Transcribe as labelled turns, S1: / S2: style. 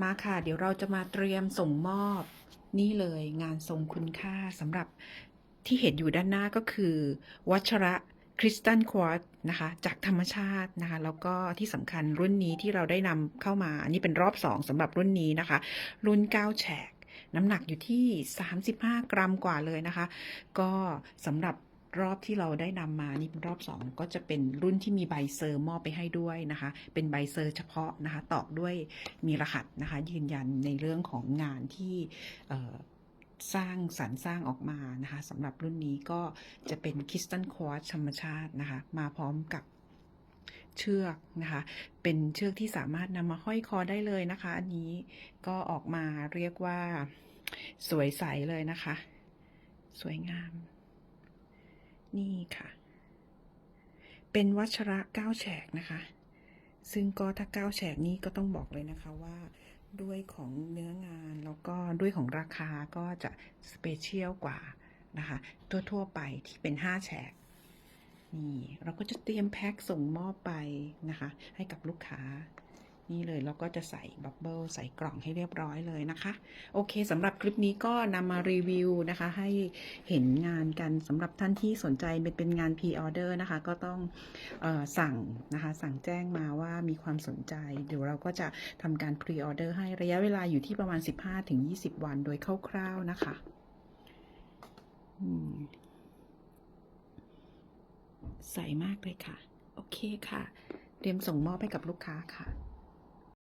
S1: มาค่ะ เดี๋ยวเราจะมาเตรียมส่งมอบนี่เลยงานทรงคุณค่าสำหรับที่เห็นอยู่ด้านหน้าก็คือ วัชระคริสตัลควอตนะคะจากธรรมชาตินะคะแล้วก็ที่สำคัญรุ่นนี้ที่เราได้นำเข้ามา อันนี้เป็นรอบ2สำหรับรุ่นนี้นะคะ รุ่น9แฉกน้ำหนักอยู่ที่ 35 กรัมกว่าเลยนะคะ ก็สำหรับ รอบที่เราได้นำมานี่เป็นรอบ 2 ก็จะเป็นรุ่นที่มีใบเซอร์มอบไปให้ด้วยนะคะ เป็นใบเซอร์เฉพาะนะคะตอกด้วยมีรหัสนะคะ ยืนยันในเรื่องของงานที่สร้างสรรสร้างออกมานะคะสำหรับรุ่นนี้ก็จะเป็นคริสตัลควอตธรรมชาตินะคะ มาพร้อมกับเชือกนะคะ เป็นเชือกที่สามารถนำมาห้อยคอได้เลยนะคะ อันนี้ก็ออกมาเรียกว่าสวยใสเลยนะคะ สวยงาม นี่ค่ะ เป็นวัชระเก้าแฉกนะคะ ซึ่งก็ถ้าเก้าแฉกนี้ก็ต้องบอกเลยนะคะว่าด้วยของเนื้องานแล้วก็ด้วยของราคาก็จะสเปเชียลกว่านะคะทั่วๆไปที่เป็นห้าแฉกนี่เราก็จะเตรียมแพ็คส่งมอบไปนะคะ ให้กับลูกค้า นี่เลยเราก็จะใส่บับเบิลใส่กล่องให้เรียบร้อยเลยนะคะ โอเคสำหรับคลิปนี้ก็นำมารีวิวนะคะ ให้เห็นงานกันสำหรับท่านที่สนใจเป็นเป็นงาน P-order นะคะ ก็ต้องออสั่งนะคะ สั่งแจ้งมาว่ามีความสนใจ เดี๋ยวเราก็จะทำการ Pre-order ให้ระยะเวลาอยู่ที่ประมาณ 15-20 วันโดยคร่าวๆนะคะใส่มากเลยค่ะ โอเคค่ะ เตรียมส่งมอบให้กับลูกค้าค่ะ